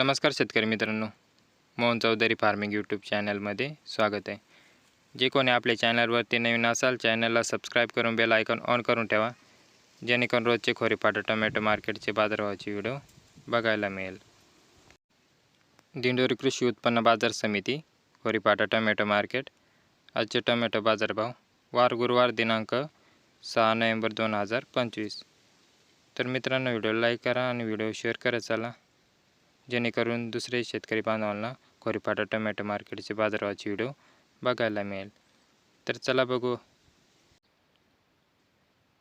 नमस्कार शेतकरी मित्रांनो मोहन चौधरी फार्मिंग यूट्यूब चॅनलमध्ये स्वागत आहे. जे कोणी आपल्या चॅनलवरती नवीन असाल चॅनलला सबस्क्राईब करून बेल आयकॉन ऑन करून ठेवा. जेणेकरून रोजचे खोरेपाटा टोमॅटो मार्केटचे बाजारभावाची व्हिडिओ बघायला मिळेल. दिंडोरी कृषी उत्पन्न बाजार समिती खोरीपाटा टोमॅटो मार्केट आजचे टोमॅटो बाजारभाव वार गुरुवार दिनांक सहा नोव्हेंबर दोन हजार पंचवीस. तर मित्रांनो व्हिडिओ लाईक करा आणि व्हिडिओ शेअर करत चला. जेणेकरून दुसरे शेतकरी बांधवांना खोरीपाटा टोमॅटो मार्केटचे बाजारभावाची व्हिडिओ बघायला मिळेल. तर चला बघू.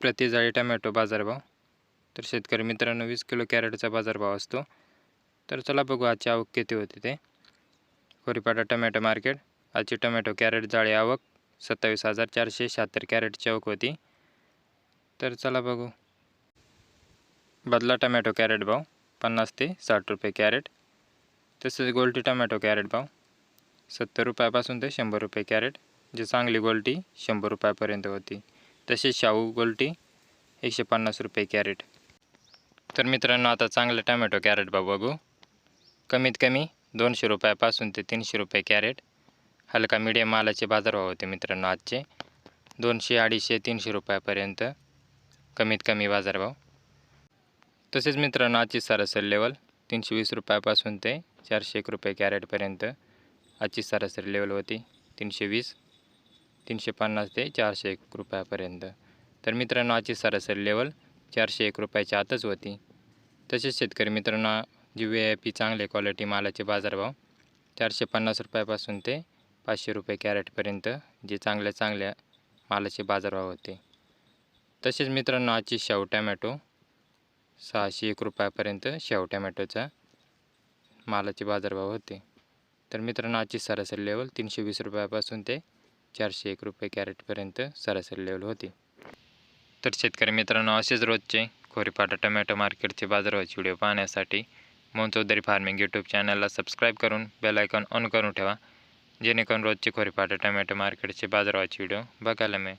प्रति जाळी टोमॅटो बाजारभाव. तर शेतकरी मित्रांनो वीस किलो कॅरेटचा बाजारभाव असतो. तर चला बघू आजची आवक किती होती ते. Khoripata tomato market. आजची टोमॅटो कॅरेट जाळी आवक सत्तावीस हजार चारशे शहात्तर कॅरेटची आवक होती. तर चला बघू. बदला टोमॅटो कॅरेट भाव. पन्नास ते साठ रुपये कॅरेट. तसेच गोल्टी टोमॅटो कॅरेट भाव सत्तर रुपयापासून ते शंभर रुपये कॅरेट. जे चांगली गोल्टी शंभर रुपयापर्यंत होती. तसेच शाहू गोल्टी एकशे पन्नास रुपये कॅरेट. तर मित्रांनो आता चांगले टोमॅटो कॅरेट भाव बघू. कमीत कमी दोनशे रुपयापासून ते तीनशे रुपये कॅरेट. हलका मिडियम मालाचे बाजारभाव होते मित्रांनो आजचे. दोनशे अडीचशे तीनशे रुपयापर्यंत कमीत कमी बाजारभाव. तसेच मित्रांनो आजची सरासरी लेवल तीनशे वीस रुपयापासून ते चारशे एक रुपये कॅरेटपर्यंत आजची सरासरी लेवल होती. तीनशे वीस तीनशे पन्नास ते चारशे एक रुपयापर्यंत. तर मित्रांनो आजची सरासरी लेवल चारशे एक रुपयाच्या आतच होती. तसेच शेतकरी मित्रांनो जी व्ही आय पी चांगले क्वालिटी मालाचे बाजारभाव चारशे पन्नास रुपयापासून ते पाचशे रुपये कॅरेटपर्यंत जे चांगल्या चांगल्या मालाचे बाजारभाव होते. तसेच मित्रांनो आजची शाहू टॅमॅटो सहाशे एक रुपयापर्यंत शेव टॅमॅटोचा मालाचे बाजारभाव होते. तर मित्रांनो आजची सरासरी लेवल तीनशे वीस रुपयापासून ते चारशे एक रुपये कॅरेटपर्यंत सरासरी लेवल होती. तर शेतकरी मित्रांनो असेच रोजचे खोरीपाटा टोमॅटो मार्केटचे बाजारभावाचे व्हिडिओ पाहण्यासाठी मोहन चौधरी फार्मिंग यूट्यूब चॅनलला सबस्क्राईब करून बेल आयकॉन ऑन करून ठेवा. जेणेकरून रोजचे खोरीपाटा टोमॅटो मार्केटचे बाजारभावाचे व्हिडिओ बघायला मिळेल.